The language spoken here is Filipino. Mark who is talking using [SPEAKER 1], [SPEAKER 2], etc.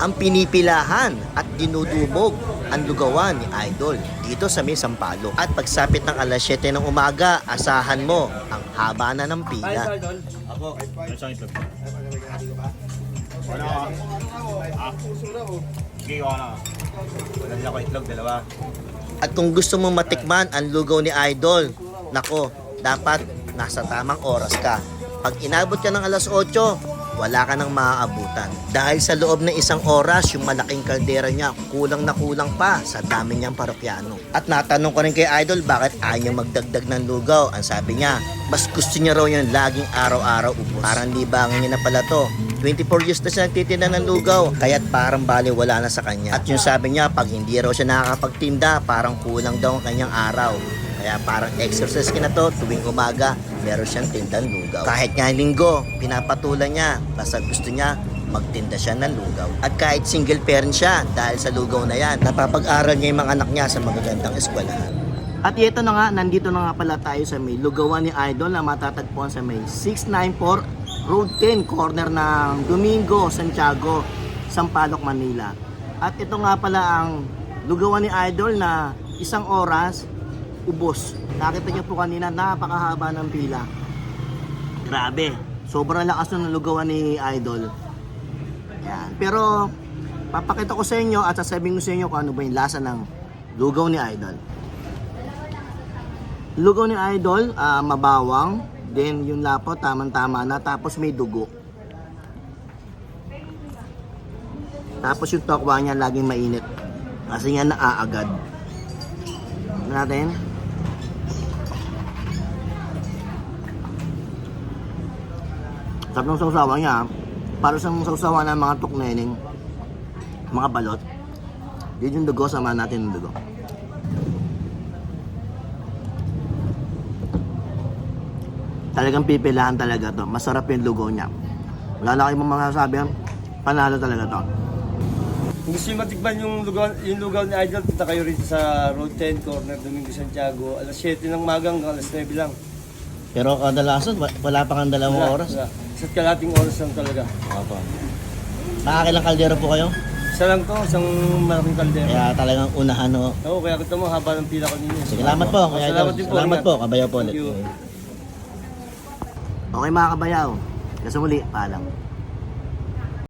[SPEAKER 1] ang pinipilahan at dinudubog ang lugawan ni Idol dito sa may Sampalo. At pagsapit ng alas 7 ng umaga, asahan mo ang haba na ng pila.
[SPEAKER 2] Ako, isang itlog. Wala ka. Ah. Sige, wala ka. Wala nila ko itlog, dalawa.
[SPEAKER 1] At kung gusto mo matikman ang lugaw ni Idol, nako, dapat nasa tamang oras ka. Pag inabot ka ng alas 8, wala ka nang maaabutan. Dahil sa loob ng isang oras, yung malaking kaldera niya, kulang na kulang pa sa dami niyang parokyano. At natanong ko rin kay Idol bakit ayaw niya magdagdag ng lugaw. Ang sabi niya, mas gusto niya raw yung laging araw-araw ubos. Parang libangan niya na pala to. 24 years na siya nagtitinda ng lugaw, kaya't parang bali wala na sa kanya. At yung sabi niya, pag hindi raw siya nakakapagtinda, parang kulang daw ang kanyang araw. Kaya parang exercise ka na to, tuwing umaga, meron siyang tindang lugaw. Kahit nga linggo, pinapatulan niya, basta gusto niya, magtinda siya ng lugaw. At kahit single parent siya, dahil sa lugaw na yan, napapag-aral niya yung mga anak niya sa magagandang eskwelahan. At ito na nga, nandito na nga pala tayo sa may lugawan ni Idol na matatagpuan sa may 694 Road 10, corner ng Domingo, Santiago, Sampaloc, Manila. At ito nga pala ang lugawan ni Idol na isang oras, ubos. Nakita niyo po kanina, napakahaba ng pila. Grabe. Sobrang lakas ng lugawan ni Idol. Yan. Pero, papakita ko sa inyo at sasabihin ko sa inyo kung ano ba yung lasa ng lugaw ni Idol. Lugaw ni Idol, ah, mabawang. Then, yung lapo, tamang-tama na. Tapos may dugo. Tapos yung tokwa niya laging mainit. Kasi nga naaagad. Tignan natin. Sarap ng sausawa niya. Para sa sausawa ng mga tukneneng, mga balot. Yun yung dugo, sama natin yung dugo. Talagang pipilahan talaga to. Masarap yung lugo niya. Wala na kayong mga sabi, panalo talaga to.
[SPEAKER 3] Kung gusto nyo matikman yung lugaw, yung lugaw ni Idol, punta kayo rito sa Road 10, corner Domingo Santiago. Alas 7 ng magang, alas 9 lang.
[SPEAKER 1] Pero kadalasan, wa- wala pa kang dalawang
[SPEAKER 3] Wala,
[SPEAKER 1] oras.
[SPEAKER 3] wala. Isa't kalating oras lang talaga.
[SPEAKER 1] Opo. Nakakakilang kaldero po kayo?
[SPEAKER 3] Isa lang to, isang malaking kaldero.
[SPEAKER 1] Kaya talagang unahan o.
[SPEAKER 3] Oo, kaya kita mo, haba ng pila ko ninyo.
[SPEAKER 1] Salamat po. Kaya
[SPEAKER 3] Salamat din po.
[SPEAKER 1] Salamat po. Kabayaw po ulit.
[SPEAKER 3] Thank you.
[SPEAKER 1] Okay mga kabayaw. Kasi muli, paalam.